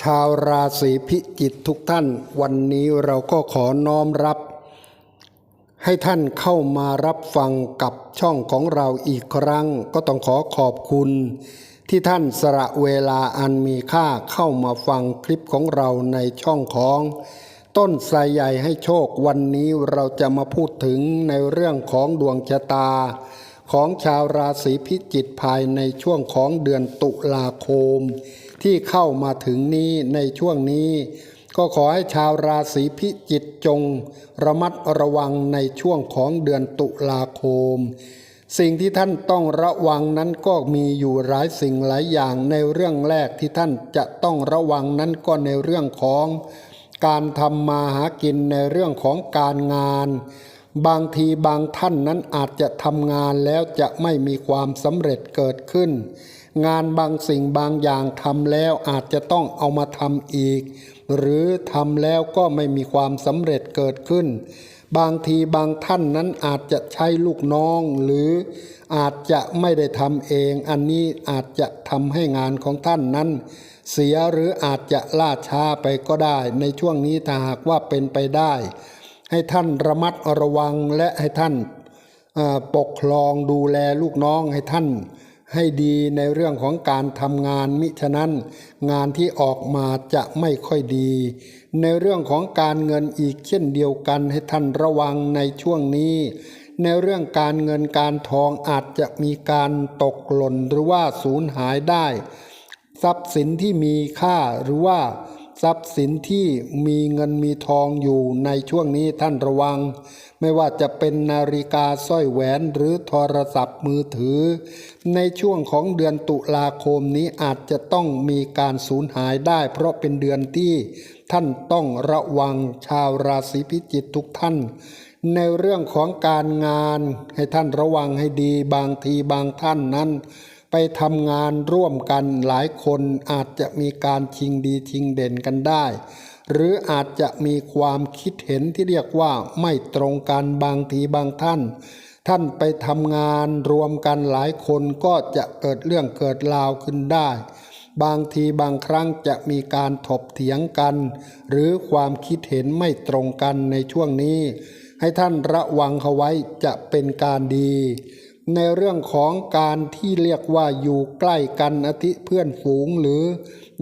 ชาวราศีพิจิกทุกท่าน วันนี้เราก็ขอน้อมรับ ให้ท่านเข้ามารับฟังกับช่องของเราอีกครั้ง ก็ต้องขอขอบคุณ ที่ท่านสละเวลาอันมีค่าเข้ามาฟังคลิปของเราในช่องของ ต้นไทรใหญ่ให้โชควันนี้เราจะมาพูดถึงในเรื่องของดวงชะตา ของชาวราศีพิจิกภายในช่วงของเดือนตุลาคม ที่เข้ามาถึงนี้ในช่วงนี้ ก็ขอให้ชาวราศีพิจิกจง ระมัดระวังในช่วงของเดือนตุลาคม สิ่งที่ท่านต้องระวังนั้นก็มีอยู่หลายสิ่งหลายอย่างในเรื่องแรกที่ท่านจะต้องระวังนั้นก็ในเรื่องของการทำมาหากินในเรื่องของการงาน บางทีบางท่านนั้นอาจจะทำงานแล้วจะไม่มีความสำเร็จเกิดขึ้น งานบางสิ่งบางอย่างทำแล้วอาจจะต้องเอามาทำอีก หรือทำแล้วก็ไม่มีความสำเร็จเกิดขึ้น บางทีบางท่านนั้นอาจจะใช้ลูกน้อง หรืออาจจะไม่ได้ทำเอง อันนี้อาจจะทำให้งานของท่านนั้น เสียหรืออาจจะล่าช้าไปก็ได้ ในช่วงนี้ถ้าหากว่าเป็นไปได้ ให้ท่านระมัดระวังและให้ท่านปกครองดูแลลูกน้องให้ท่าน ให้ดีในเรื่องของการทำงานมิฉะนั้น งานที่ออกมาจะไม่ค่อยดี ในเรื่องของการเงินอีกเช่นเดียวกันให้ท่านระวังในช่วงนี้ ในเรื่องการเงินการทองอาจจะมีการตกหล่นหรือว่าสูญหายได้ ทรัพย์สินที่มีค่าหรือว่า ทรัพย์สินที่มีเงินมีทองอยู่ในช่วงนี้ท่านระวัง ไม่ว่าจะเป็นนาฬิกาสร้อยแหวนหรือโทรศัพท์มือถือ ในช่วงของเดือนตุลาคมนี้อาจจะต้องมีการสูญหายได้ เพราะเป็นเดือนที่ท่านต้องระวังชาวราศีพิจิกทุกท่าน ในเรื่องของการงานให้ท่านระวังให้ดีบางทีบางท่านนั้น ไปทำงานร่วมกันหลายคนอาจจะมีการชิงดีชิงเด่นกันได้ หรืออาจจะมีความคิดเห็นที่เรียกว่าไม่ตรงกันบางทีบางท่าน ท่านไปทำงานรวมกันหลายคนก็จะเกิดเรื่องเกิดราวขึ้นได้ บางทีบางครั้งจะมีการถกเถียงกัน หรือความคิดเห็นไม่ตรงกันในช่วงนี้ ให้ท่านระวังเขาไว้จะเป็นการดี ในเรื่องของการที่เรียกว่าอยู่ใกล้กันอาทิเพื่อนฝูงหรือ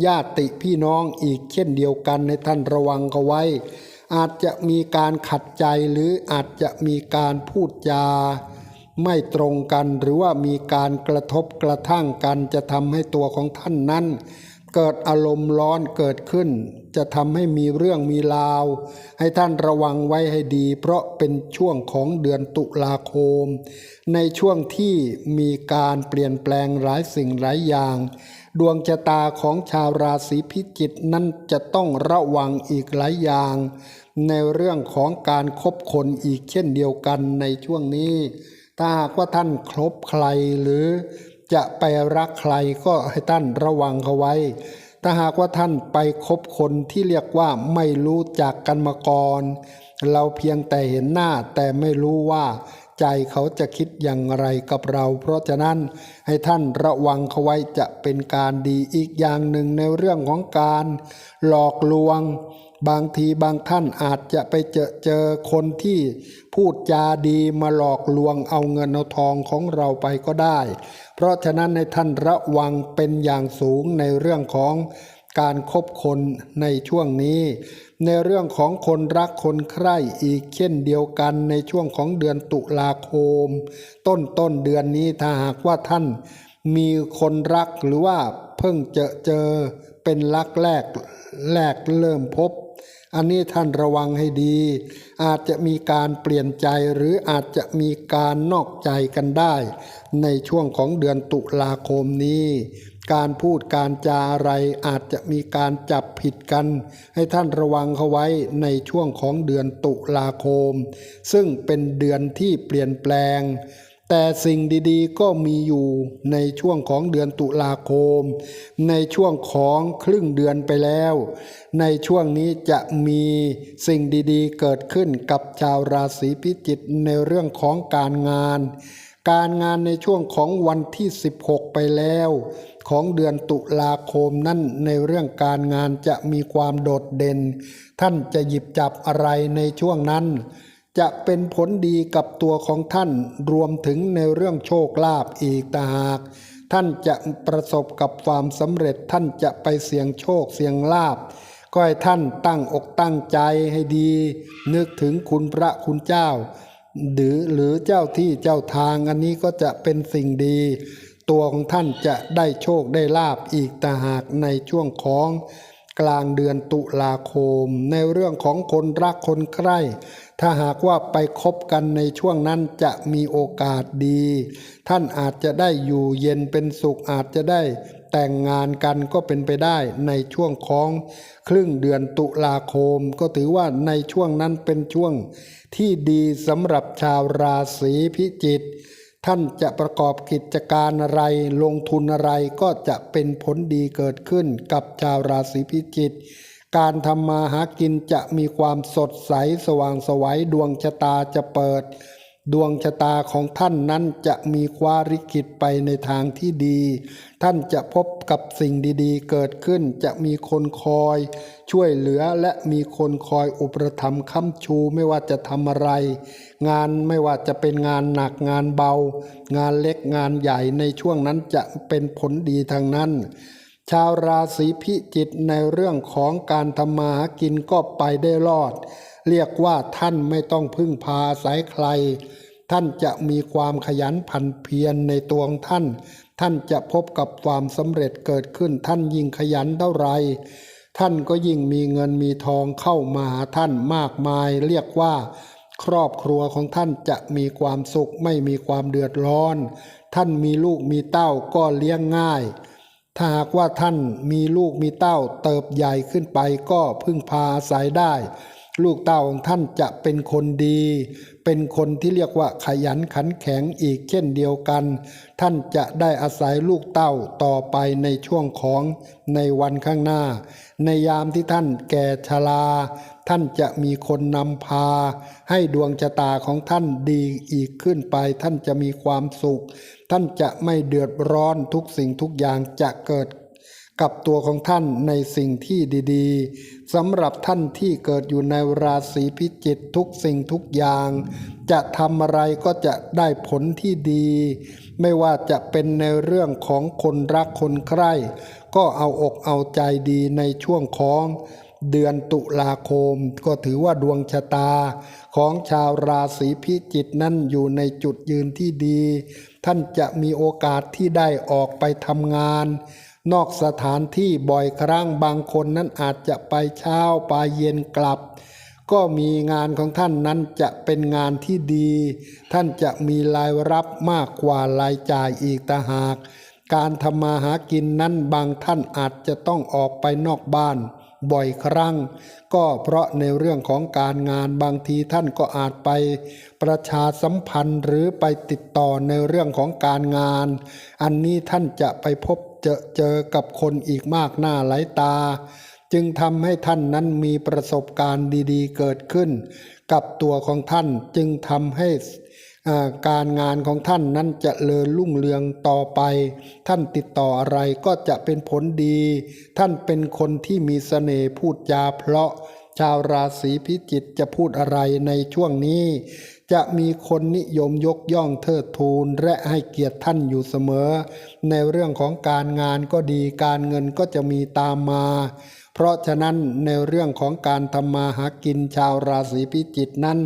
ญาติพี่น้องอีกเช่นเดียวกันในท่านระวังเขาไว้ อาจจะมีการขัดใจหรืออาจจะมีการพูดจา ไม่ตรงกันหรือว่ามีการกระทบกระทั่งกันจะทำให้ตัวของท่านนั้น เกิดอารมณ์ร้อนเกิดขึ้น จะทำให้มีเรื่องมีราว ให้ท่านระวังไว้ให้ดี เพราะเป็นช่วงของเดือนตุลาคม ในช่วงที่มีการเปลี่ยนแปลงหลายสิ่งหลายอย่าง ดวงชะตาของชาวราศีพิจิกนั้นจะต้องระวังอีกหลายอย่าง ในเรื่องของการคบคนอีกเช่นเดียวกันในช่วงนี้ ถ้าหากว่าท่านครบใครหรือ จะไปรักใครก็ให้ท่านระวังเขาไว้ ถ้าหากว่าท่านไปคบคนที่เรียกว่าไม่รู้จักกันมาก่อน เราเพียงแต่เห็นหน้าแต่ไม่รู้ว่า ใจเขาจะคิดอย่างไรกับเรา เพราะฉะนั้นให้ท่านระวังเขาไว้จะเป็นการดีอีกอย่างหนึ่งในเรื่องของการหลอกลวง บางทีบางท่านอาจจะไปเจอเจอคนที่พูดจาดีมาหลอกลวงเอาเงินเอาทองของเราไปก็ได้ เพราะฉะนั้นในท่านระวังเป็นอย่างสูงในเรื่องของ การคบคนในช่วงนี้ ในเรื่องของคนรักคนใคร่อีกเช่นเดียวกันในช่วงของเดือนตุลาคม ต้นต้นเดือนนี้ถ้าหากว่าท่านมีคนรักหรือว่าเพิ่งเจอเจอเป็นรักแรกแรกเริ่มพบ อันนี้ท่านระวังให้ดี อาจจะมีการเปลี่ยนใจหรืออาจจะมีการนอกใจกันได้ ในช่วงของเดือนตุลาคมนี้ การพูดการจาอะไรอาจจะมีการจับผิดกัน ให้ท่านระวังเขาไว้ในช่วงของเดือนตุลาคม ซึ่งเป็นเดือนที่เปลี่ยนแปลง แต่สิ่งดีๆก็มีอยู่ในช่วงของเดือนตุลาคม ในช่วงของครึ่งเดือนไปแล้ว ในช่วงนี้จะมีสิ่งดีๆ เกิดขึ้นกับชาวราศีพิจิกในเรื่องของการงานการงานในช่วงของวันที่ 16 ไปแล้ว ของเดือนตุลาคมนั้นในเรื่องการงานจะมีความโดดเด่น ท่านจะหยิบจับอะไรในช่วงนั้น จะเป็นผลดีกับตัวของท่านรวมถึงในเรื่องโชคลาภอีกต่างหากท่านจะประสบกับความสำเร็จท่านจะไปเสี่ยงโชคเสี่ยงลาภก็ให้ท่านตั้งอกตั้งใจให้ดี นึกถึงคุณพระคุณเจ้า หรือหรือเจ้าที่เจ้าทางอันนี้ก็จะเป็นสิ่งดี ตัวของท่านจะได้โชคได้ลาบอีกต่างหากในช่วงของกลางเดือนตุลาคม ในเรื่องของคนรักคนใคร่ถ้าหากว่าไปคบกันในช่วงนั้นจะมีโอกาสดี ท่านอาจจะได้อยู่เย็นเป็นสุขอาจจะได้แต่งงานกันก็เป็นไปได้ในช่วงของครึ่งเดือนตุลาคม ก็ถือว่าในช่วงนั้นเป็นช่วงที่ดีสำหรับชาวราศีพิจิก ท่านจะประกอบกิจการอะไรลงทุนอะไรก็จะเป็นผลดีเกิดขึ้นกับชาวราศีพิจิกการทำมาหากินจะมีความสดใสสว่างไสวัยดวงชะตาจะเปิด ดวงชะตาของท่านนั้นจะมีความริกิตไปในทางที่ดี ท่านจะพบกับสิ่งดีๆ เกิดขึ้นจะมีคนคอย ช่วยเหลือและมีคนคอยอุปถัมภ์ค้ำชูไม่ว่าจะทำอะไร งานไม่ว่าจะเป็นงานหนักงานเบา งานเล็กงานใหญ่ในช่วงนั้นจะเป็นผลดีทางนั้นชาวราศีพิจิกในเรื่องของการทำมาหากินก็ไปได้รอด เรียกว่าท่านไม่ต้องพึ่งพาอายใคร ท่านจะมีความขยันพันเพียรในตัวของท่าน ท่านจะพบกับความสำเร็จเกิดขึ้น ท่านยิ่งขยันเท่าไร ท่านก็ยิ่งมีเงินมีทองเข้ามาหาท่านมากมาย เรียกว่า ครอบครัวของท่านจะมีความสุขไม่มีความเดือดร้อน ท่านมีลูกมีเต้าก็เลี้ยงง่ายถ้าหากว่าท่านมีลูกมีเต้าเติบใหญ่ขึ้นไปก็พึ่งพาอาศัยได้ ลูกเต้าของท่านจะเป็นคนดี เป็นคนที่เรียกว่าขยันขันแข็งอีกเช่นเดียวกัน ท่านจะได้อาศัยลูกเต้าต่อไปในช่วงของในวันข้างหน้า ในยามที่ท่านแก่ชราท่านจะมีคนนำพา ให้ดวงชะตาของท่านดีอีกขึ้นไป ท่านจะมีความสุข ท่านจะไม่เดือดร้อนทุกสิ่งทุกอย่างจะเกิด กับตัวของท่านในสิ่งที่ดีๆสำหรับท่านที่เกิดอยู่ในราศีพิจิกทุกสิ่งทุกอย่าง จะทำอะไรก็จะได้ผลที่ดี ไม่ว่าจะเป็นในเรื่องของคนรักคนใคร่ ก็เอาอกเอาใจดีในช่วงของเดือนตุลาคม ก็ถือว่าดวงชะตา ของชาวราศีพิจิกนั้นอยู่ในจุดยืนที่ดี ท่านจะมีโอกาสที่ได้ออกไปทำงาน นอกสถานที่บ่อยครั้งบางคนนั้นอาจจะไปเช้าไปเย็นกลับ ก็มีงานของท่านนั้นจะเป็นงานที่ดี ท่านจะมีรายรับมากกว่ารายจ่ายอีกต่างหาก การทำมาหากินนั้นบางท่านอาจจะต้องออกไปนอกบ้านบ่อยครั้ง ก็เพราะในเรื่องของการงานบางทีท่านก็อาจไป ประชาสัมพันธ์หรือไปติดต่อในเรื่องของการงาน อันนี้ท่านจะไปพบ เจอเจอกับคนอีกมากหน้าหลายตา จึงทำให้ท่านนั้นมีประสบการณ์ดีๆ เกิดขึ้น กับตัวของท่านจึงทำให้การงานของท่านนั้นจะเจริญรุ่งเรืองต่อไป ท่านติดต่ออะไรก็จะเป็นผลดี ท่านเป็นคนที่มีเสน่ห์พูดจาเพราะชาวราศีพิจิกจะพูดอะไรในช่วงนี้ จะมีคนนิยมยกย่องเทิดทูนและให้เกียรติท่านอยู่เสมอ ในเรื่องของการงานก็ดีการเงินก็จะมีตามมา เพราะฉะนั้นในเรื่องของการทำมาหากินชาวราศีพิจิกนั้น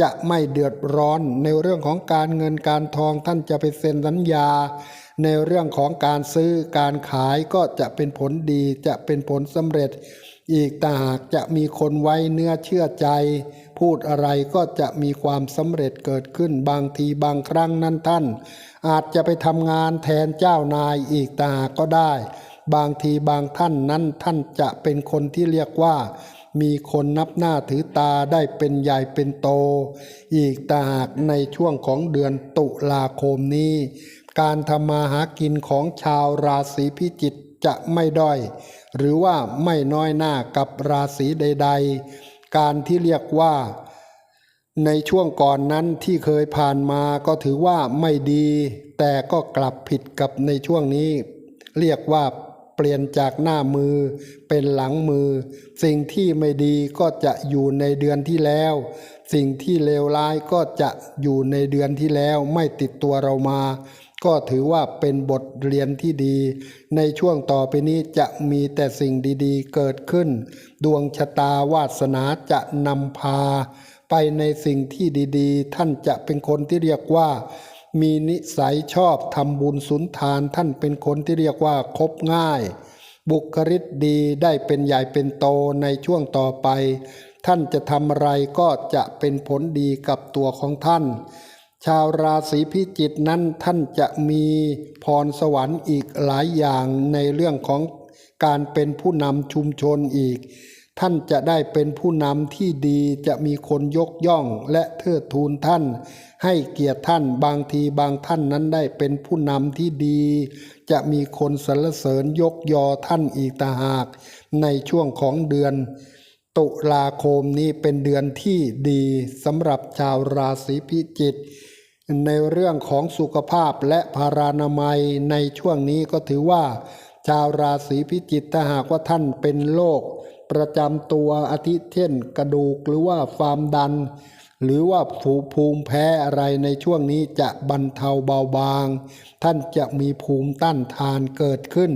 จะไม่เดือดร้อนในเรื่องของการเงินการทองท่านจะไปเซ็นสัญญา ในเรื่องของการซื้อการขายก็จะเป็นผลดีจะเป็นผลสำเร็จ อีกต่างหากจะมีคนไว้เนื้อเชื่อใจ พูดอะไรก็จะมีความสำเร็จเกิดขึ้นบางทีบางครั้งนั้นท่าน อาจจะไปทำงานแทนเจ้านายอีกต่างหากก็ได้ บางทีบางท่านนั้นท่านจะเป็นคนที่เรียกว่า มีคนนับหน้าถือตาได้เป็นใหญ่เป็นโต อีกต่างหากในช่วงของเดือนตุลาคมนี้ การทำมาหากินของชาวราศีพิจิกจะไม่ด้อย หรือว่าไม่น้อยหน้ากับราศีใด ๆ การที่เรียกว่า ในช่วงก่อนนั้นที่เคยผ่านมาก็ถือว่าไม่ดี แต่ก็กลับผิดกับในช่วงนี้ เรียกว่าเปลี่ยนจากหน้ามือเป็นหลังมือ สิ่งที่ไม่ดีก็จะอยู่ในเดือนที่แล้ว สิ่งที่เลวร้ายก็จะอยู่ในเดือนที่แล้วไม่ติดตัวเรามา ก็ถือว่าเป็นบทเรียนที่ดี ในช่วงต่อไปนี้จะมีแต่สิ่งดีๆ เกิดขึ้น ดวงชะตาวาสนาจะนำพา ไปในสิ่งที่ดีๆ ท่านจะเป็นคนที่เรียกว่า มีนิสัยชอบทำบุญสุนทาน ท่านเป็นคนที่เรียกว่าคบง่าย บุคลิกดีได้เป็นใหญ่เป็นโตในช่วงต่อไป ท่านจะทำอะไรก็จะเป็นผลดีกับตัวของท่าน ชาวราศีพิจิกนั้นท่านจะมีพรสวรรค์อีกหลายอย่างในเรื่องของการเป็นผู้นำชุมชนอีก ท่านจะได้เป็นผู้นำที่ดีจะมีคนยกย่องและเทิดทูนท่าน ให้เกียรติท่านบางทีบางท่านนั้นได้เป็นผู้นำที่ดี จะมีคนสรรเสริญยกยอท่านอีกต่างหาก ในช่วงของเดือนตุลาคมนี้เป็นเดือนที่ดีสำหรับชาวราศีพิจิก ในเรื่องของสุขภาพและพารานามัยในช่วงนี้ก็ถือว่า ชาวราศีพิจิกถ้าหากว่าท่านเป็นโรคประจำตัวอาทิเช่น กระดูกหรือว่าความดัน หรือว่าผูภูมิแพ้อะไรในช่วงนี้จะบรรเทาเบาบาง ท่านจะมีภูมิต้านทานเกิดขึ้น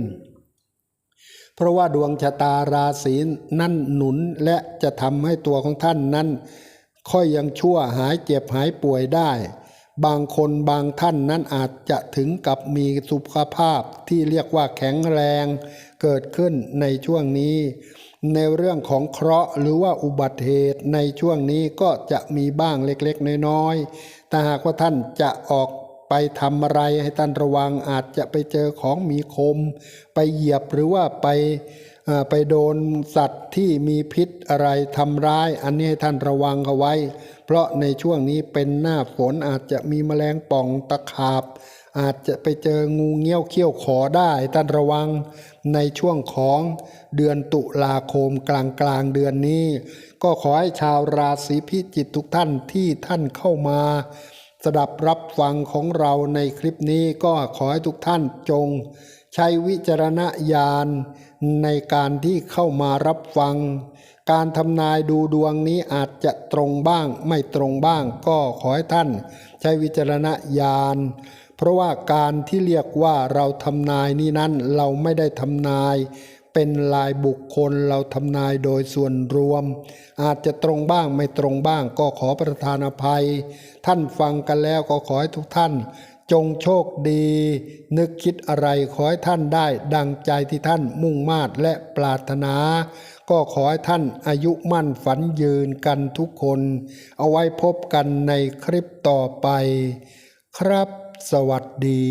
เพราะว่าดวงชะตาราศีนั่นหนุนและจะทำให้ตัวของท่านนั้น ค่อยยังชั่วหายเจ็บหายป่วยได้ บางคนบางท่านนั้นอาจจะถึงกับมีสุขภาพที่เรียกว่าแข็งแรงเกิดขึ้นในช่วงนี้ ในเรื่องของเคราะห์หรือว่าอุบัติเหตุในช่วงนี้ก็จะมีบ้างเล็กๆ น้อยๆแต่หากว่าท่านจะออกไปทำอะไรให้ท่านระวังอาจจะไปเจอของมีคม ไปเหยียบหรือว่าไป ไปโดนสัตว์ที่มีพิษอะไรทำร้าย อันนี้ให้ท่านระวังเอาไว้ เพราะในช่วงนี้เป็นหน้าฝนอาจจะมีแมลงป่องตะขาบ อาจจะไปเจองูเงี้ยวเขี้ยวขอได้ท่านระวังในช่วงของเดือนตุลาคมกลางกลางเดือนนี้ ก็ขอให้ชาวราศีพิจิกทุกท่านที่ท่านเข้ามาสดับรับฟังของเราในคลิปนี้ก็ขอให้ทุกท่านจง ใช้วิจารณญาณ ในการที่เข้ามารับฟัง การทำนายดูดวงนี้อาจจะตรงบ้างไม่ตรงบ้าง ก็ขอให้ท่านใช้วิจารณญาณเพราะว่าการที่เรียกว่าเราทำนายนี้นั้นเราไม่ได้ทำนาย เป็นลายบุคคลเราทำนายโดยส่วนรวม อาจจะตรงบ้างไม่ตรงบ้าง ก็ขอประทานอภัย ท่านฟังกันแล้วก็ขอให้ทุกท่าน จงโชคดี นึกคิดอะไรขอให้ท่านได้ ดังใจที่ท่านมุ่งมาดและปรารถนา ก็ขอให้ท่านอายุมั่นฝันยืนกันทุกคน เอาไว้พบกันในคลิปต่อไป ครับสวัสดี